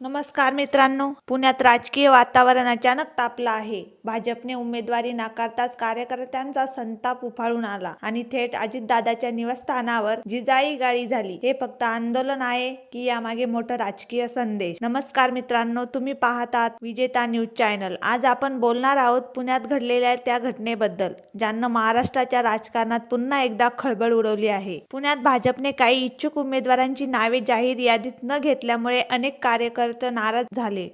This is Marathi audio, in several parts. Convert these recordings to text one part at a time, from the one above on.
नमस्कार मित्रांनो पुण्यात राजकीय वातावरण अचानक तापलं आहे. भाजपने उमेदवारी नाकारताच कार्यकर्त्यांचा संताप उफाळून आला आणि थेट अजितदादाच्या निवासस्थानावर जिजाई गाळी झाली. हे फक्त आंदोलन आहे की यामागे मोठं राजकीय संदेश. नमस्कार मित्रांनो तुम्ही पाहतात विजेता न्यूज चॅनल. आज आपण बोलणार आहोत पुण्यात घडलेल्या त्या घटनेबद्दल ज्यांना महाराष्ट्राच्या राजकारणात पुन्हा एकदा खळबळ उडवली आहे. पुण्यात भाजपने काही इच्छुक उमेदवारांची नावे जाहीर यादीत न घेतल्यामुळे अनेक कार्यकर्ते नाराज झाले.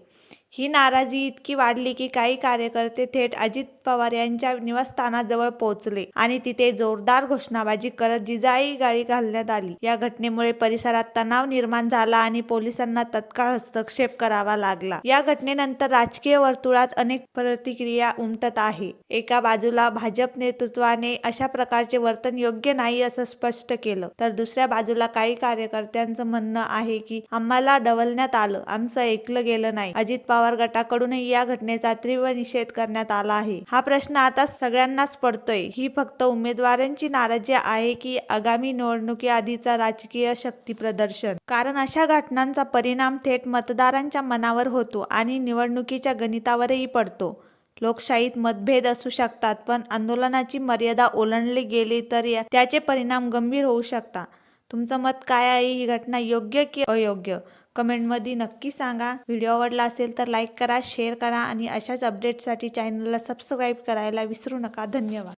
ही नाराजी इतकी वाढली की काही कार्यकर्ते थेट अजित पवार यांच्या निवासस्थानाजवळ पोहोचले आणि तिथे जोरदार घोषणाबाजी करत जिजाई गाडी घालण्यात आली. या घटनेमुळे परिसरात तणाव निर्माण झाला आणि पोलिसांना तत्काळ हस्तक्षेप करावा लागला. या घटनेनंतर राजकीय वर्तुळात अनेक प्रतिक्रिया उमटत आहे. एका बाजूला भाजप नेतृत्वाने अशा प्रकारचे वर्तन योग्य नाही असं स्पष्ट केलं. तर दुसऱ्या बाजूला काही कार्यकर्त्यांचं म्हणणं आहे की आम्हाला डवलण्यात आलं. आमचं ऐकलं गेलं नाही. अजित पवार गटाकडूनही या घटनेचा तीव्र निषेध करण्यात आला आहे. हा प्रश्न आता सगळ्यांनाच पडतोय. ही फक्त उमेदवारांची नाराजी आहे की आगामी निवडणुकी आधीचा राजकीय शक्ती प्रदर्शन? कारण अशा घटनांचा परिणाम थेट मतदारांच्या मनावर होतो आणि निवडणुकीच्या गणितावरही पडतो. लोकशाहीत मतभेद असू शकतात पण आंदोलनाची मर्यादा ओलांडली गेली तर त्याचे परिणाम गंभीर होऊ शकतात. तुमचं मत काय आहे? ही घटना योग्य की अयोग्य? कमेंटमध्ये नक्की सांगा. व्हिडिओ आवडला असेल तर लाईक करा शेअर करा आणि अशाच अपडेटसाठी चॅनलला सबस्क्राईब करायला विसरू नका. धन्यवाद.